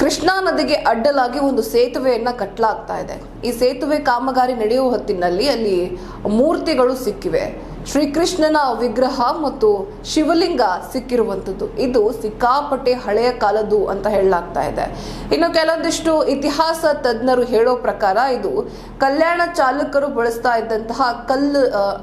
ಕೃಷ್ಣಾ ನದಿಗೆ ಅಡ್ಡಲಾಗಿ ಒಂದು ಸೇತುವೆಯನ್ನು ಕಟ್ಟಲಾಗ್ತಾ ಇದೆ. ಈ ಸೇತುವೆ ಕಾಮಗಾರಿ ನಡೆಯುವ ಹೊತ್ತಿನಲ್ಲಿ ಅಲ್ಲಿ ಮೂರ್ತಿಗಳು ಸಿಕ್ಕಿವೆ. ಶ್ರೀಕೃಷ್ಣನ ವಿಗ್ರಹ ಮತ್ತು ಶಿವಲಿಂಗ ಸಿಕ್ಕಿರುವಂಥದ್ದು. ಇದು ಸಿಕ್ಕಾಪಟ್ಟೆ ಹಳೆಯ ಕಾಲದ್ದು ಅಂತ ಹೇಳಲಾಗ್ತಾ ಇದೆ. ಇನ್ನು ಕೆಲವೊಂದಿಷ್ಟು ಇತಿಹಾಸ ತಜ್ಞರು ಹೇಳೋ ಪ್ರಕಾರ ಇದು ಕಲ್ಯಾಣ ಚಾಲಕರು ಬಳಸ್ತಾ ಇದ್ದಂತಹ ಕಲ್ಲು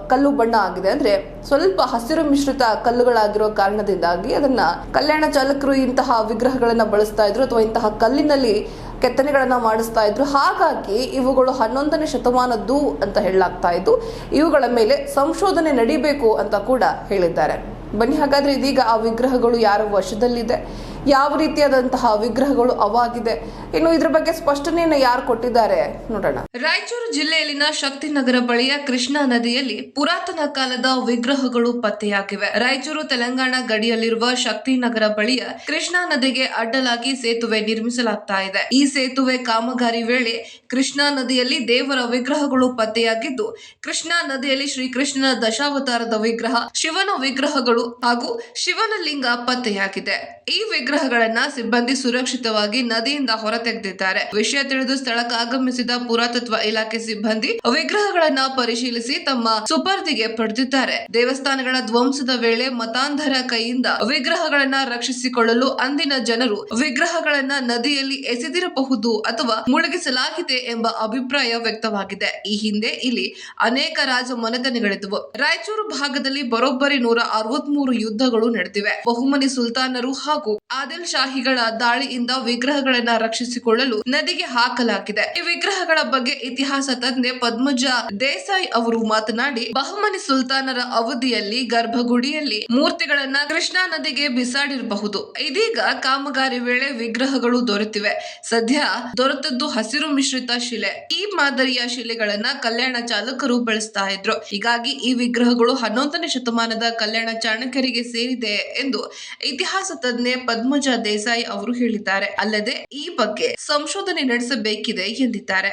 ಕಲ್ಲು ಬಣ್ಣ ಆಗಿದೆ. ಅಂದ್ರೆ ಸ್ವಲ್ಪ ಹಸಿರು ಮಿಶ್ರಿತ ಕಲ್ಲುಗಳಾಗಿರೋ ಕಾರಣದಿಂದಾಗಿ ಅದನ್ನ ಕಲ್ಯಾಣ ಚಾಲಕರು ಇಂತಹ ವಿಗ್ರಹಗಳನ್ನ ಬಳಸ್ತಾ ಇದ್ರು ಅಥವಾ ಇಂತಹ ಕಲ್ಲಿನಲ್ಲಿ ಕೆತ್ತನೆಗಳನ್ನ ಮಾಡಿಸ್ತಾ ಇದ್ರು. ಹಾಗಾಗಿ ಇವುಗಳು ಹನ್ನೊಂದನೇ ಶತಮಾನದ್ದು ಅಂತ ಹೇಳಲಾಗ್ತಾ ಇದ್ದು, ಇವುಗಳ ಮೇಲೆ ಸಂಶೋಧನೆ ನಡಿಬೇಕು ಅಂತ ಕೂಡ ಹೇಳಿದ್ದಾರೆ. ಬನ್ನಿ, ಹಾಗಾದ್ರೆ ಇದೀಗ ಆ ವಿಗ್ರಹಗಳು ಯಾರ ವಶದಲ್ಲಿದೆ? ಯಾವ ರೀತಿಯಾದಂತಹ ವಿಗ್ರಹಗಳು ಅವಾಗಿದೆ? ಇನ್ನು ಇದ್ರ ಬಗ್ಗೆ ಸ್ಪಷ್ಟನೆಯನ್ನು ಯಾರು ಕೊಟ್ಟಿದ್ದಾರೆ ನೋಡೋಣ. ರಾಯಚೂರು ಜಿಲ್ಲೆಯಲ್ಲಿನ ಶಕ್ತಿನಗರ ಬಳಿಯ ಕೃಷ್ಣಾ ನದಿಯಲ್ಲಿ ಪುರಾತನ ಕಾಲದ ವಿಗ್ರಹಗಳು ಪತ್ತೆಯಾಗಿವೆ. ರಾಯಚೂರು, ತೆಲಂಗಾಣ ಗಡಿಯಲ್ಲಿರುವ ಶಕ್ತಿನಗರ ಬಳಿಯ ಕೃಷ್ಣಾ ನದಿಗೆ ಅಡ್ಡಲಾಗಿ ಸೇತುವೆ ನಿರ್ಮಿಸಲಾಗ್ತಾ ಇದೆ. ಈ ಸೇತುವೆ ಕಾಮಗಾರಿ ವೇಳೆ ಕೃಷ್ಣಾ ನದಿಯಲ್ಲಿ ದೇವರ ವಿಗ್ರಹಗಳು ಪತ್ತೆಯಾಗಿದ್ದು, ಕೃಷ್ಣಾ ನದಿಯಲ್ಲಿ ಶ್ರೀಕೃಷ್ಣನ ದಶಾವತಾರದ ವಿಗ್ರಹ, ಶಿವನ ವಿಗ್ರಹಗಳು ಹಾಗೂ ಶಿವನ ಲಿಂಗ ಪತ್ತೆಯಾಗಿದೆ. ಈ ವಿಗ್ರಹಗಳನ್ನ ಸಿಬ್ಬಂದಿ ಸುರಕ್ಷಿತವಾಗಿ ನದಿಯಿಂದ ಹೊರತೆಗೆದಿದ್ದಾರೆ. ವಿಷಯ ತಿಳಿದು ಸ್ಥಳಕ್ಕೆ ಆಗಮಿಸಿದ ಪುರಾತತ್ವ ಇಲಾಖೆ ಸಿಬ್ಬಂದಿ ವಿಗ್ರಹಗಳನ್ನ ಪರಿಶೀಲಿಸಿ ತಮ್ಮ ಸುಪರ್ದಿಗೆ ಪಡೆದಿದ್ದಾರೆ. ದೇವಸ್ಥಾನಗಳ ಧ್ವಂಸದ ವೇಳೆ ಮತಾಂಧರ ಕೈಯಿಂದ ವಿಗ್ರಹಗಳನ್ನ ರಕ್ಷಿಸಿಕೊಳ್ಳಲು ಅಂದಿನ ಜನರು ವಿಗ್ರಹಗಳನ್ನ ನದಿಯಲ್ಲಿ ಎಸೆದಿರಬಹುದು ಅಥವಾ ಮುಳುಗಿಸಲಾಗಿದೆ ಎಂಬ ಅಭಿಪ್ರಾಯ ವ್ಯಕ್ತವಾಗಿದೆ. ಈ ಹಿಂದೆ ಇಲ್ಲಿ ಅನೇಕ ರಾಜ ಮನೆತನಗಳಿದ್ದವು ರಾಯಚೂರು ಭಾಗದಲ್ಲಿ ಬರೋಬ್ಬರಿ ನೂರ ಅರವತ್ಮೂರು ಯುದ್ಧಗಳು ನಡೆದಿವೆ. ಬಹುಮನಿ ಸುಲ್ತಾನರು ಹಾಗೂ ಆದಿಲ್ ಶಾಹಿಗಳ ದಾಳಿಯಿಂದ ವಿಗ್ರಹಗಳನ್ನ ರಕ್ಷಿಸಿಕೊಳ್ಳಲು ನದಿಗೆ ಹಾಕಲಾಗಿದೆ. ಈ ವಿಗ್ರಹಗಳ ಬಗ್ಗೆ ಇತಿಹಾಸ ತಜ್ಞೆ ಪದ್ಮಜ ದೇಸಾಯಿ ಅವರು ಮಾತನಾಡಿ, ಬಹುಮನಿ ಸುಲ್ತಾನರ ಅವಧಿಯಲ್ಲಿ ಗರ್ಭಗುಡಿಯಲ್ಲಿ ಮೂರ್ತಿಗಳನ್ನ ಕೃಷ್ಣಾ ನದಿಗೆ ಬಿಸಾಡಿರಬಹುದು. ಇದೀಗ ಕಾಮಗಾರಿ ವೇಳೆ ವಿಗ್ರಹಗಳು ದೊರೆತಿವೆ. ಸದ್ಯ ದೊರೆತದ್ದು ಹಸಿರು ಮಿಶ್ರಿತ ಶಿಲೆ. ಈ ಮಾದರಿಯ ಶಿಲೆಗಳನ್ನ ಕಲ್ಯಾಣ ಚಾಲಕರು ಬಳಸ್ತಾ ಇದ್ರು. ಹೀಗಾಗಿ ಈ ವಿಗ್ರಹಗಳು ಹನ್ನೊಂದನೇ ಶತಮಾನದ ಕಲ್ಯಾಣ ಚಾಣಕ್ಯರಿಗೆ ಸೇರಿದೆ ಎಂದು ಇತಿಹಾಸ ತಜ್ಞೆ ಪದ್ಮಜ ದೇಸಾಯಿ ಅವರು ಹೇಳಿದ್ದಾರೆ. ಅಲ್ಲದೆ ಈ ಬಗ್ಗೆ ಸಂಶೋಧನೆ ನಡೆಸಬೇಕಿದೆ ಎಂದಿದ್ದಾರೆ.